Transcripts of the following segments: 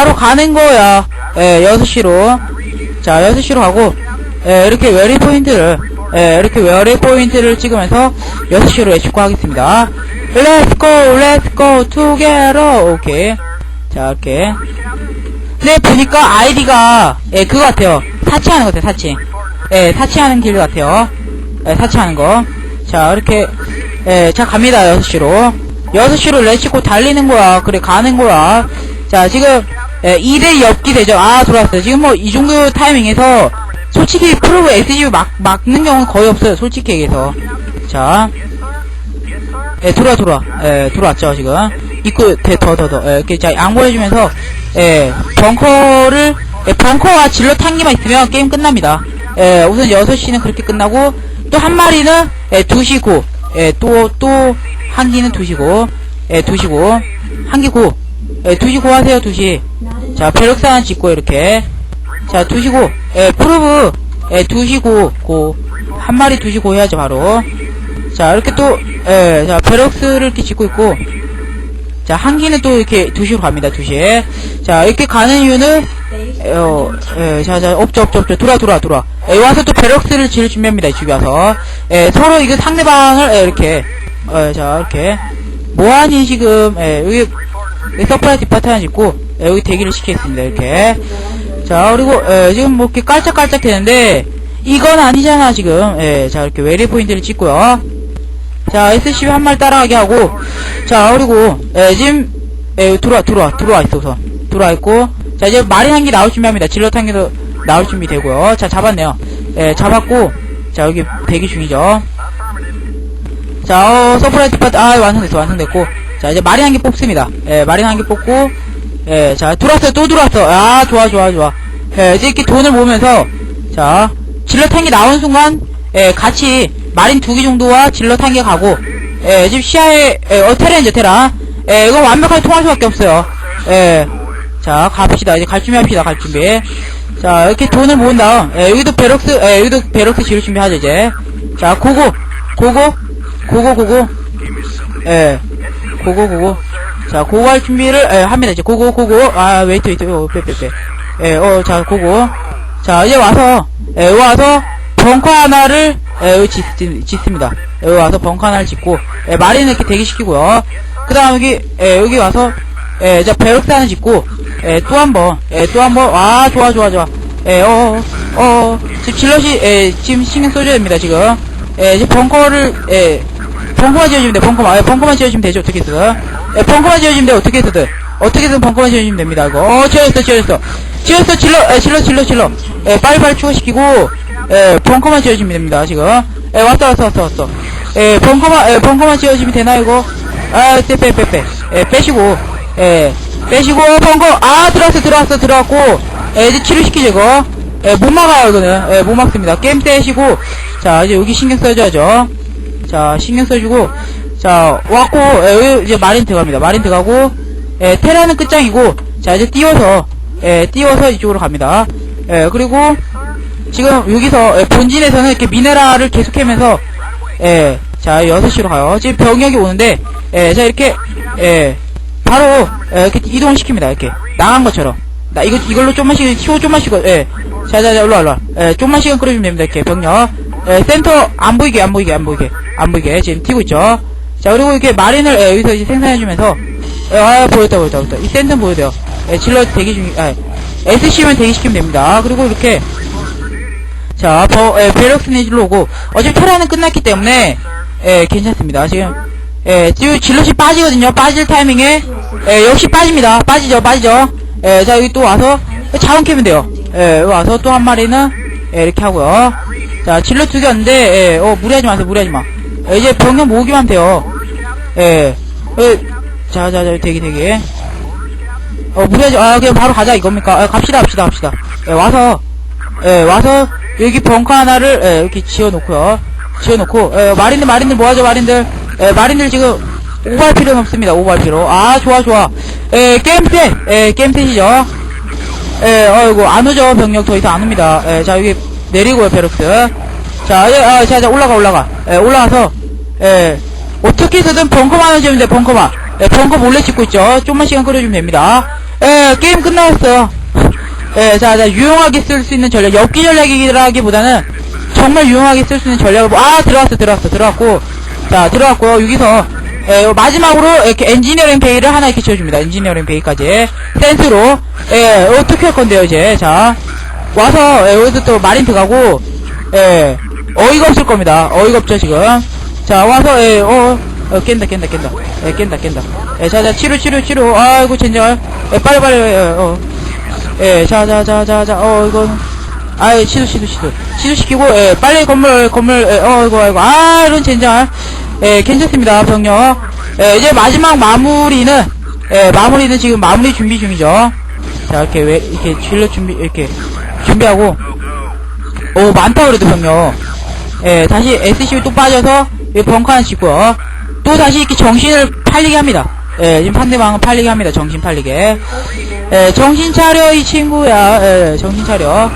바로 가는 거야. 예, 6시로. 자, 6시로 가고, 예, 이렇게 웨리 포인트를, 예, 이렇게 웨리 포인트를 찍으면서 6시로 예측하겠습니다. Let's go, let's go, together. 오케이. 자, 이렇게. 네, 보니까 아이디가, 예, 그거 같아요. 사치하는 것 같아요, 사치. 예, 사치하는 길 같아요. 예, 사치하는 거. 자, 이렇게, 예, 자, 갑니다, 6시로. 6시로 레츠고 달리는 거야. 그래, 가는 거야. 자, 지금, 예, 2대 엽기 되죠. 아, 들어왔어요. 지금 뭐, 이 정도 타이밍에서, 솔직히 프로브 SG 막, 막는 경우는 거의 없어요. 솔직히 얘기해서. 자. 예, 들어와, 들어와. 예, 들어왔죠, 지금. 입구, 대, 더, 더, 더. 예, 이렇게, 자, 양보해주면서, 예, 벙커를, 예, 벙커와 질러 탄기만 있으면 게임 끝납니다. 예, 우선 6시는 그렇게 끝나고, 또 한 마리는, 예, 2시고, 예, 또, 또, 한 기는 2시고, 예, 2시고, 한 기고, 예, 2시 고 하세요, 2시. 자, 벼력사 하나 짓고, 이렇게. 자, 2시고, 예, 프로브, 예, 2시고, 고, 한 마리 2시고 해야죠, 바로. 자, 이렇게 또, 예, 자, 베럭스를 이렇게 짓고 있고, 자, 한기는 또 이렇게 2시로 갑니다, 2시에. 자, 이렇게 가는 이유는, 에, 어, 예, 자, 자, 없죠, 없죠, 없죠. 돌아, 돌아, 돌아. 예, 와서 또 베럭스를 지을 준비합니다, 이쪽에 와서. 예, 서로 이거 상대방을, 예, 이렇게, 어, 자, 이렇게. 뭐하니, 지금, 예, 여기 서프라이 디파트 하나 짓고, 예, 여기 대기를 시키겠습니다, 이렇게. 자, 그리고, 예, 지금 뭐 이렇게 깔짝깔짝 되는데, 이건 아니잖아, 지금. 예, 자, 이렇게 웨리 포인트를 찍고요. 자, SCB 한말 따라가게 하고, 자, 그리고, 예, 지금, 예, 들어와, 들어와, 들어와 있어, 우선. 들어와 있고, 자, 이제 마린 한개 나올 준비합니다. 질럿 한 개도 나올 준비 되고요. 자, 잡았네요. 예, 잡았고, 자, 여기 대기 중이죠. 자, 어, 서프라이즈 파트, 아, 완성됐어, 완성됐고. 자, 이제 마린 한 개 뽑습니다. 예, 마린 한 개 뽑고, 예, 자, 들어왔어요, 또 들어왔어. 아, 좋아, 좋아, 좋아. 예, 이제 이렇게 돈을 모으면서, 자, 개 나온 순간, 예, 같이 마린 두 개 정도와 개 가고, 예, 지금 시야에, 예, 어, 테라인죠, 테라. 예, 이거 완벽하게 통할 수 밖에 없어요. 예, 자, 갑시다. 이제 갈 준비 합시다, 갈 준비. 자, 이렇게 돈을 모은 다음, 예, 여기도 베럭스, 예, 여기도 베럭스 지을 준비 하죠, 이제. 자, 고고, 고고, 고고, 고고, 예, 고고, 고고. 자, 고고 할 준비를, 예, 합니다. 이제 고고, 고고. 아, 웨이트, 웨이트, 어, 빼, 빼, 빼. 예, 어, 자, 고고. 자, 이제 와서, 예, 와서, 벙커 하나를, 예, 짓, 짓, 짓 습니다. 여기 와서 벙커 하나를 짓고, 예, 마리는 이렇게 대기시키고요. 그 다음 여기, 예, 여기 와서, 예, 자, 베럭스 하나 짓고, 예, 또 한 번, 예, 또 한 번, 와, 좋아, 좋아, 좋아. 예, 어, 어, 어, 지금 질럿이, 예, 지금 신경 써줘야 됩니다, 지금. 예, 이제 벙커를, 예, 벙커만 지어주면 돼, 벙커만. 예, 벙커만 지어주면 되죠, 어떻게 해서든. 예, 벙커만 지어주면 돼, 어떻게 해서든. 어떻게든 벙커만 지어주면 됩니다, 이거. 어, 지어졌어, 지어졌어. 지어졌어, 질러, 예, 질러, 질러, 질러. 예, 빨리빨리 추가시키고, 예, 벙커만 지어주면 됩니다, 지금. 예, 왔어, 왔어, 왔어, 왔어. 예, 벙커만, 예, 벙커만 지어주면 되나, 이거? 아, 빼, 빼, 빼, 빼. 예, 빼시고, 예, 빼시고, 벙커, 아, 들어왔어, 들어왔어, 들어왔고, 예, 이제 치료시키죠, 이거. 예, 못 막아요, 이거는. 예, 못 막습니다. 게임 떼시고, 자, 이제 여기 신경 써줘야죠. 자, 신경 써주고, 자, 왔고, 예, 여기 이제 마린 들어갑니다. 마린 들어가고, 예, 테라는 끝장이고, 자, 이제 띄워서, 예, 띄워서 이쪽으로 갑니다. 예, 그리고, 지금 여기서, 예, 본진에서는 이렇게 미네랄을 계속 캐면서, 예, 자, 6시로 가요. 지금 병력이 오는데, 예, 자, 이렇게, 예, 바로, 예, 이렇게 이동을 시킵니다. 이렇게. 나간 것처럼. 나, 이거, 이걸로 좀만 시간, 치고 좀만 시간, 예. 자, 자, 자, 일로와, 일로와. 예, 좀만 시간 끌어주면 됩니다. 이렇게, 병력. 예, 센터, 안 보이게, 안 보이게, 안 보이게. 안 보이게. 지금 튀고 있죠. 자, 그리고 이렇게 마린을, 예, 여기서 이제 생산해주면서, 예, 아, 보였다, 보였다, 보였다. 이 센터는 보여돼요. 예, 질러 대기 중, 아, SC만 대기시키면 됩니다. 그리고 이렇게, 자, 버, 예, 베럭스 네질로 오고, 어차피 테라는 끝났기 때문에, 예, 괜찮습니다. 지금, 예, 지금 질럿이 빠지거든요. 빠질 타이밍에, 예, 역시 빠집니다. 빠지죠, 빠지죠. 예, 자, 여기 또 와서, 자원 캐면 돼요. 예, 와서 또 한 마리는, 예, 이렇게 하고요. 자, 질럿 두 개였는데, 예, 어, 무리하지 마세요, 무리하지 마. 예, 이제 병력 모으기만 돼요. 예, 예, 자, 자, 자, 대기, 대기. 어, 무리하지, 아, 그냥 바로 가자, 이겁니까? 아, 갑시다, 갑시다, 갑시다. 예, 와서, 예, 와서, 여기 벙커 하나를, 예, 이렇게 지어놓고요. 지어놓고, 예, 마린들, 마린들 뭐하죠, 마린들? 예, 마린들 지금, 오버할 필요는 없습니다, 오버할 필요. 아, 좋아, 좋아. 예, 게임 셋! 예, 게임 셋이죠. 예, 어이구, 안 오죠, 병력 더 이상 안 옵니다. 예, 자, 여기 내리고요, 베럭스. 자, 예, 아, 자, 자, 올라가, 올라가. 예, 올라가서, 예, 어떻게 해서든 벙커만 지으면 돼, 벙커만. 예, 벙커 몰래 찍고 있죠. 좀만 시간 끌어주면 됩니다. 예, 게임 끝나왔어요. 예, 자, 자, 유용하게 쓸 수 있는 전략, 엽기 전략이라기보다는 정말 유용하게 쓸 수 있는 전략을, 뭐- 아, 들어왔어, 들어왔어, 들어왔고, 자, 들어왔고요. 여기서, 예, 요 마지막으로 이렇게 엔지니어링 베이를 하나 이렇게 지어줍니다. 엔지니어링 베이까지. 센스로, 예, 어떻게 할 건데요, 이제. 자, 와서, 예, 여기서 또 마린 들어가고, 예, 어이가 없을 겁니다. 어이가 없죠, 지금. 자, 와서, 예, 어, 어, 깬다, 깬다, 깬다. 예, 깬다, 깬다. 예, 자, 자, 치료, 치료, 치료. 아이고, 젠장. 예, 빨리, 빨리, 예, 어. 예, 자, 자, 자, 자, 자, 어, 이건. 아이, 시도, 시도, 시도. 시도 시키고, 예, 빨리 건물, 건물, 예, 어, 이거, 이거. 아, 이런 젠장. 예, 괜찮습니다, 병력. 예, 이제 마지막 마무리는, 예, 마무리는 지금 마무리 준비 중이죠. 자, 이렇게, 왜, 이렇게, 질러 준비, 이렇게, 준비하고. 오, 많다, 그래도 병력. 예, 다시 SCB 또 빠져서, 이 벙커 하나 짓고요. 또 다시 이렇게 정신을 팔리게 합니다. 예, 지금 상대방은 팔리게 합니다. 정신 팔리게. 예, 정신 차려, 이 친구야. 예, 정신 차려.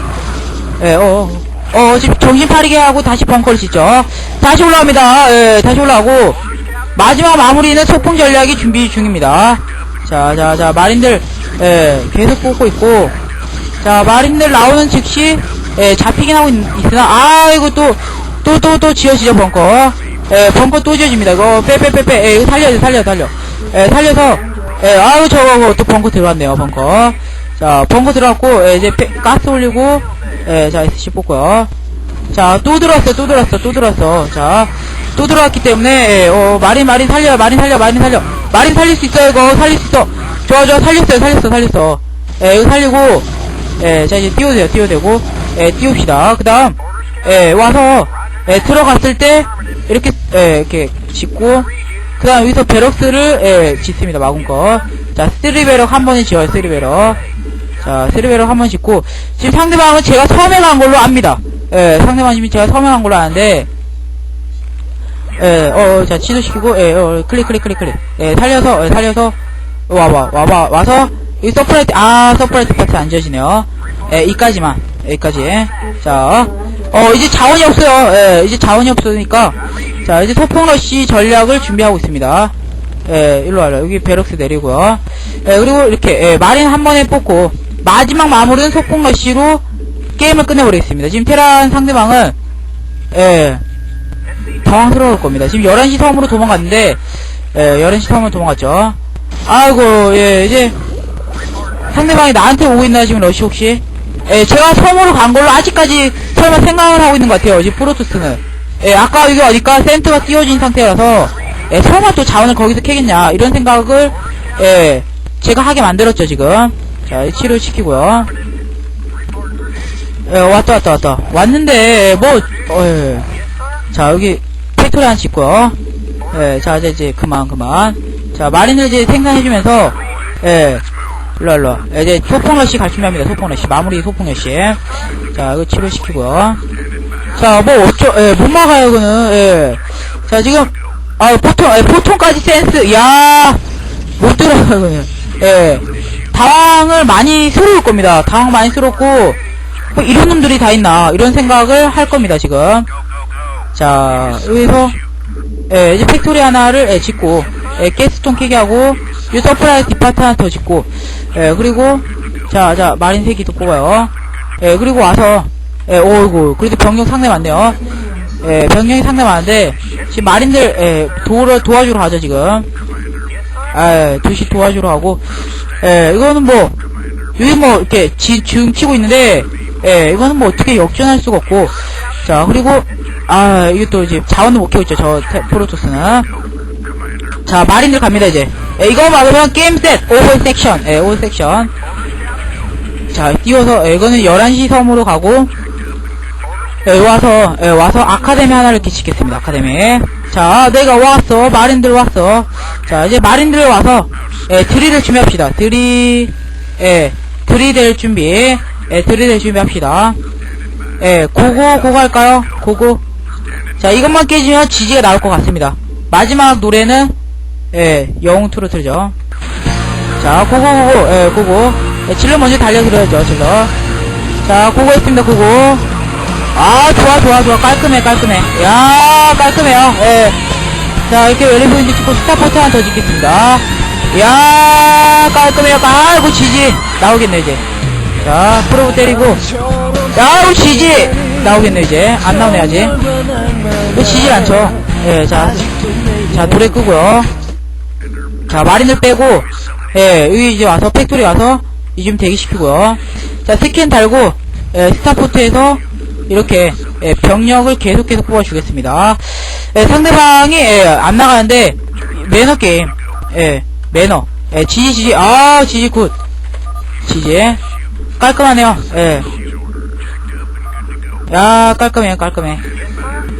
예, 어, 어, 지금 정신 팔리게 하고 다시 벙커를 짓죠. 다시 올라옵니다. 예, 다시 올라오고. 마지막 마무리는 소풍 전략이 준비 중입니다. 자, 자, 자, 마린들, 예, 계속 뽑고 있고. 자, 마린들 나오는 즉시, 예, 잡히긴 하고 있, 으나 아이고, 또, 또, 또, 또 지어지죠, 벙커. 예, 벙커 또 지어집니다. 이거, 빼, 빼, 빼, 빼. 예, 돼, 살려, 살려. 예, 살려서, 예, 아유, 저거, 또 벙커 들어갔네요, 벙커. 자, 벙커 들어갔고, 예, 이제 빼- 가스 올리고, 예, 자, SC 뽑고요. 자, 또 들어왔어, 또 들어왔어, 또 들어왔어. 자, 또 들어왔기 때문에, 예, 어, 마린, 마린 살려, 마린 살려, 마린 살려. 마린 살릴 수 있어, 이거, 살릴 수 있어. 좋아, 좋아, 살렸어요, 살렸어, 살렸어. 예, 이거 살리고, 예, 자, 이제 띄워대요, 띄워대고, 예, 띄웁시다. 그 다음, 예, 와서, 예, 들어갔을 때, 이렇게, 예, 이렇게 짓고, 그 다음 여기서 베럭스를, 예, 짓습니다, 마군거. 자, 쓰리베럭 한 번에 지어요, 쓰리베럭. 자, 쓰리베럭 한 번 짓고, 지금 상대방은 제가 섬에 간 걸로 압니다. 예, 상대방 지금 제가 섬에 간 걸로 아는데, 예, 어, 어, 자, 취소시키고, 예, 어, 클릭, 클릭, 클릭, 클릭. 예, 살려서, 예, 살려서, 와봐, 와봐, 와서, 이 서프라이트, 아, 서프라이트 파트 안 지어지네요. 예, 이까지만, 여기까지. 자, 어, 이제 자원이 없어요. 예, 이제 자원이 없으니까, 자, 이제 소풍러쉬 전략을 준비하고 있습니다. 예, 일로 와요. 여기 베럭스 내리고요. 예, 그리고 이렇게, 예, 마린 한 번에 뽑고, 마지막 마무리는 소풍러쉬로 게임을 끝내버리겠습니다. 지금 테란 상대방은, 예, 당황스러울 겁니다. 지금 11시 섬으로 도망갔는데, 예, 11시 섬으로 도망갔죠. 아이고, 예, 이제, 상대방이 나한테 오고 있나요, 지금 러시 혹시? 예, 제가 섬으로 간 걸로 아직까지 설마 생각을 하고 있는 것 같아요, 지금 프로토스는. 예, 아까 이게 어디까 센터가 띄워진 상태라서, 예, 설마 또 자원을 거기서 캐겠냐, 이런 생각을, 예, 제가 하게 만들었죠, 지금. 자, 치료시키고요. 예, 왔다, 왔다, 왔다. 왔는데, 뭐, 어, 예. 자, 여기, 팩토리 하나 짓고요. 예, 자, 이제, 이제, 그만, 그만. 자, 마린을 이제 생산해주면서, 예, 일로와, 일로와. 예, 이제, 소풍러시 갈 준비합니다, 소풍러시. 마무리 소풍러시. 자, 이거 치료시키고요. 자, 뭐, 어쩌, 예, 못 막아요, 이거는, 예. 자, 지금, 아, 보통, 예, 보통까지 센스, 야못 들어요, 이거는. 예. 당황을 많이 스러울 겁니다. 당황 많이 스럽고, 뭐, 이런 놈들이 다 있나, 이런 생각을 할 겁니다, 지금. 자, 여기서, 예, 이제 팩토리 하나를, 예, 짓고, 예, 가스통 캐게 하고, 이 서프라이 디파트 하나 더 짓고, 예, 그리고, 자, 자, 마린 세기도 뽑아요. 예, 그리고 와서, 예, 오이고, 그래도 병력 상대 많네요. 예, 병력이 상대 많은데, 지금 마린들, 예, 도를 도와주러 가죠, 지금. 예, 두시 도와주러 가고, 예, 이거는 뭐, 여기 뭐, 이렇게, 지, 중 치고 있는데, 예, 이거는 뭐 어떻게 역전할 수가 없고, 자, 그리고, 아, 또 이제 자원을 못 키고 있죠, 저, 테, 프로토스는. 자, 마린들 갑니다, 이제. 예, 이거 막으면 게임 셋! 오버 섹션, 예, 오버 섹션. 자, 띄워서, 예, 이거는 11시 섬으로 가고, 예, 와서, 예, 와서 아카데미 하나를 이렇게 짓겠습니다, 아카데미. 자, 내가 왔어, 마린들 왔어. 자, 이제 마린들 와서, 예, 드릴을 준비합시다. 드릴, 예, 드릴될 준비. 예, 드릴될 준비합시다. 예, 고고, 고고 할까요? 고고. 자, 이것만 깨지면 지지가 나올 것 같습니다. 마지막 노래는, 예, 영웅 트로트죠. 자, 고고, 고고, 예, 고고. 예, 질러 먼저 달려들어야죠, 질러. 자, 고고 했습니다, 고고. 아, 좋아, 좋아, 좋아. 깔끔해, 깔끔해. 야, 깔끔해요. 예. 자, 이렇게 웰리보인드 찍고 스타포트 하나 더 짓겠습니다. 야 깔끔해요 아이고 지지 나오겠네 이제 자 프로브 때리고 야 우리 지지 나오겠네 이제 안 나오네 아직 왜 지질 않죠 예 자 자 노래 끄고요 자 마린을 빼고 예 여기 이제 와서 팩토리 와서 이좀 대기시키고요. 자 스캔 달고 예, 스타포트에서 이렇게 예, 병력을 계속 계속 뽑아주겠습니다. 예, 상대방이 예, 안 나가는데 매너 게임 예 매너 예, 지지 지지 아 지지 굿. 지지 깔끔하네요 예. 야 깔끔해 깔끔해.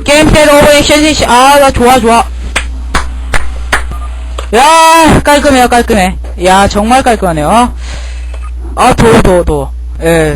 게임 셋 오버 액션 셋 아나 좋아 좋아 야 깔끔해요 깔끔해. 야 정말 깔끔하네요. 아도도 도. 예